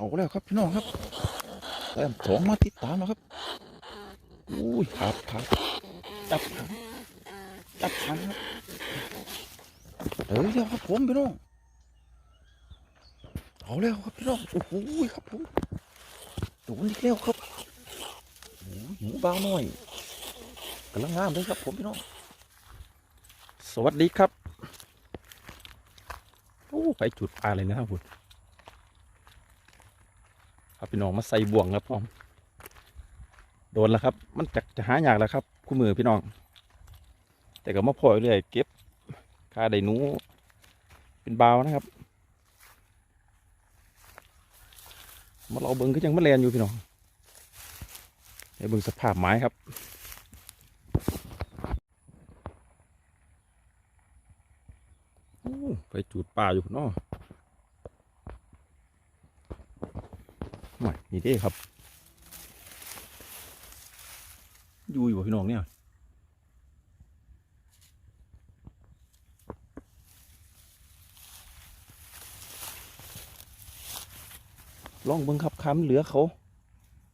เอาแล้วครับพี่น้องครับแต้มสองมาติดตามแล้วครับอุ้ยครับครับจับขังจับขังครับเอ้ยเดี๋ยวครับผมพี่น้องเอาแล้วครับพี่น้องโอ้โหครับผมโดนอีกแล้วครับโอ้ยหมูเบาหน่อยกำลังงามเลยครับผมพี่น้องสวัสดีครับโอ้ไปจุดปลาเลยนะครับคุณ ครับพี่น้องมาใส่บ่วงครับผมโดนแล้วครับ มันจะจะหายากแล้วครับ คู่มือพี่น้อง แต่ก็มาพอยเรื่อยเก็บคาไดหนูเป็นเบานะครับมาเราเบิ้งก็ยังมาแลนอยู่พี่น้องให้เบิ้งสภาพไม้ครับไปจูดป่าอยู่เนาะไม่ นี่เด้ครับ อยู่อยู่บ่พี่น้องเนี่ยลองเบิ่งครับคำเหลือเขา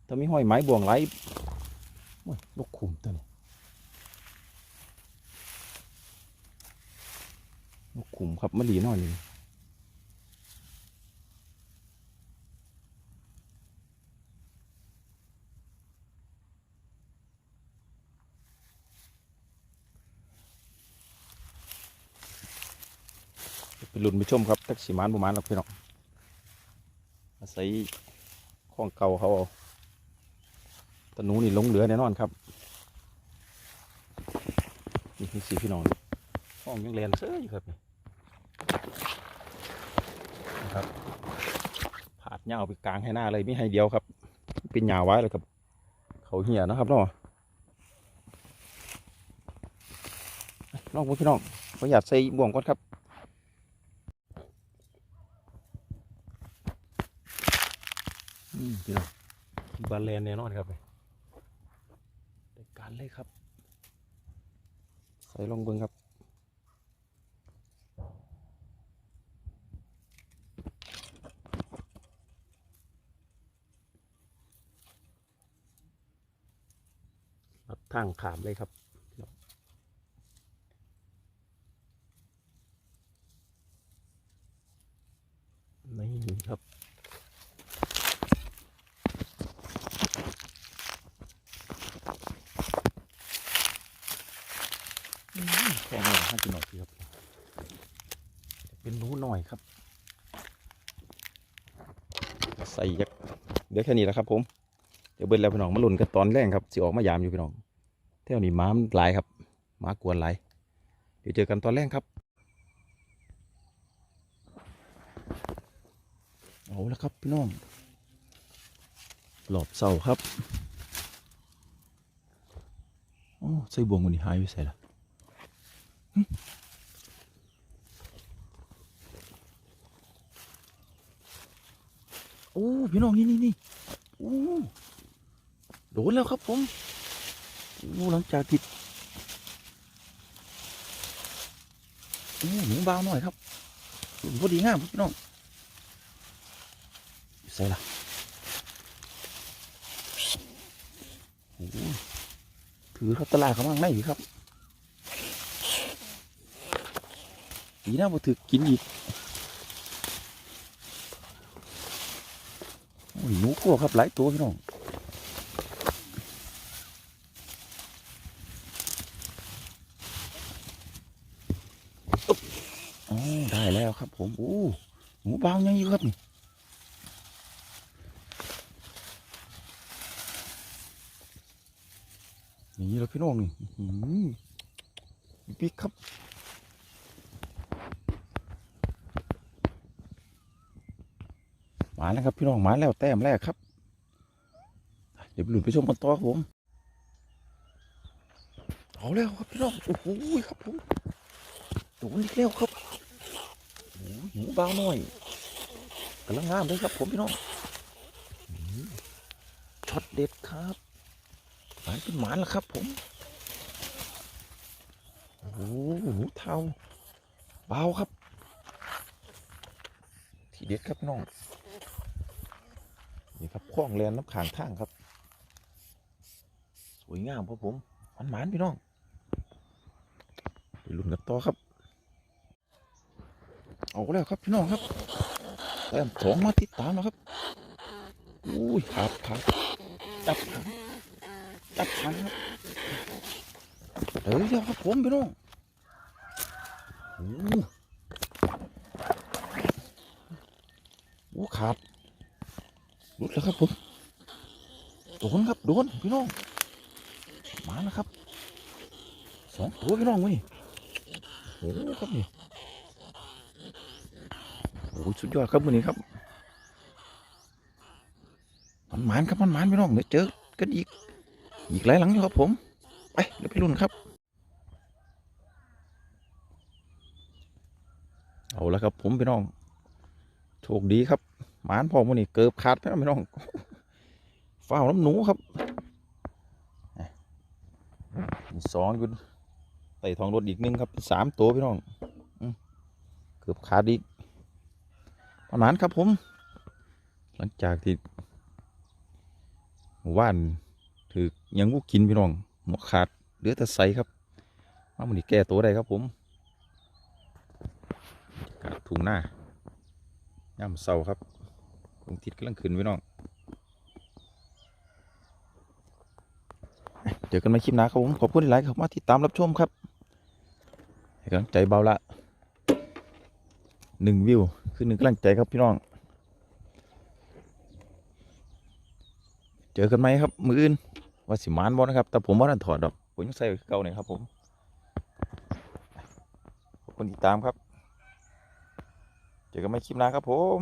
ถ้ามีห้อยไม้บ่วงไหลโอ้ยนกขุมตัวนี้นกขุมครับมะลีน้อยนี่ ไปลุ้นไปชมครับแท็กซี่มานประมาณหรอกพี่น้องอาศัยของเก่าเขาเอาตะนูนี่ลงเหลือแน่นอนครับนี่คือสีพี่น้องห้องยังเรียนเสื้ออยู่ครับนี่นะครับผาดเหงาไปกลางให้หน้าเลยไม่ให้เดียวครับ เป็นหยาไว้เลยครับ เขาเหี่ยนะครับเนาะลองพวกพี่น้องประหยัดใส่บ่วงก่อนครับ อืม พี่น้องบาแลนแน่นอนครับได้การเลยครับ ใส่ลงเบิ้งครับรับทางขามเลยครับพี่น้องนี่ครับ อืมแค่นี้ ห้ากินหน่อยครับ เป็นหนูหน่อยครับ ใส่ยักเดี๋ยวแค่นี้แหละครับ ผม เดี๋ยวเบิ้ลแล้วพี่น้องมาลุ่นกันตอนแรกครับสิออกมายามอยู่พี่น้องเท่านี้ม้ามหลายครับม้ากวนหลายเดี๋ยวเจอกันตอนแรกครับเอาแล้วครับพี่น้องหลอบเสาครับโอ้ใส่บ่วงวันนี้หายไปใส่ละ โอ้พี่น้องนี่นี่นี่โอ้โดนแล้วครับผมโอ้หลังจากติดโอ้หนูบาหน่อยครับพอดีงามพี่น้องใส่ละโอ้ถือครับตลาดเขามั่งไม่อยู่ครับ ดีนะบ่ถือกินอีกโอ้ยหนูกลัวครับหลายตัวพี่น้องอึ๊บอ๋อได้แล้วครับผมโอ้หนูเบางยังอยู่ครับนี่นี่แล้วพี่น้องนี่อื้อหือปิ๊กครับ มาแล้วครับพี่น้องมาแล้วแต้มแรกครับ เดี๋ยวหลุดไปชมกันต่อครับผมเอาแล้วครับพี่น้องโอ้โหครับผมโดนอีกแล้วครับโอ้โหหมูเบาหน่อยกำลังงามเลยครับ ผมพี่น้องช็อตเด็ดครับหมานเป็นหมานแล้วครับ ผมโอ้โหหมูเทาเบาครับ ทีเด็ดครับน้อง นี่ครับคล้องแลนน้ำขางทางครับ สวยงามครับผมมันหมานพี่น้องไปลุ้นกันต่อครับ เอาแล้วครับพี่น้องครับแต้มสองมาติดตามแล้วครับอุ้ยครับครับจับขังจับขังครับเอ้ยเดี๋ยวครับผมพี่น้องโอ้โหโอ้ขาด หลุดแล้วครับผมโดนครับโดนพี่น้อง มาแล้วครับสองตัวพี่น้องเว้ยโอ้โหครับนี่โอ้สุดยอดครับมือนี้ครับมันหมานครับมันหมานพี่น้องเดี๋ยวเจอกันอีกอีกหลายหลังอยู่ครับผมไปเดี๋ยวไปรุ่นครับ เอาแล้วครับผมพี่น้อง โชคดีครับ หมานพอมือนี้เกือบขาดแล้วพี่น้องฝ้าวน้ำหนูครับมีสองอยู่ไต่ทองรถอีกหนึ่งครับสามตัวพี่น้องเกือบขาดอีกประมาณครับผม หลังจากที่หมู่านถือยังกูกินพี่น้องหมวกขาดเหลือแต่ใสครับมามันนี่แก้ตัวได้ครับผมกาดทุ่งหน้าย่ำเสาครับ ดวงอาทิตย์กำลังขึ้นพี่น้อง เจอกันใหม่คลิปหน้าครับผม ขอบคุณหลายๆครับมาติดตามรับชมครับให้กำลังใจเบาละหนึ่งวิว คือหนึ่งกำลังใจครับพี่น้อง เจอกันไหมครับ มืออื่นว่าสิมานบอนะครับ แต่ผมว่านันถอดดอกผมยังใส่เก่าเนี่ยครับผมขอบคุณติดตามครับ เจอกันไหมคลิปหน้าครับผม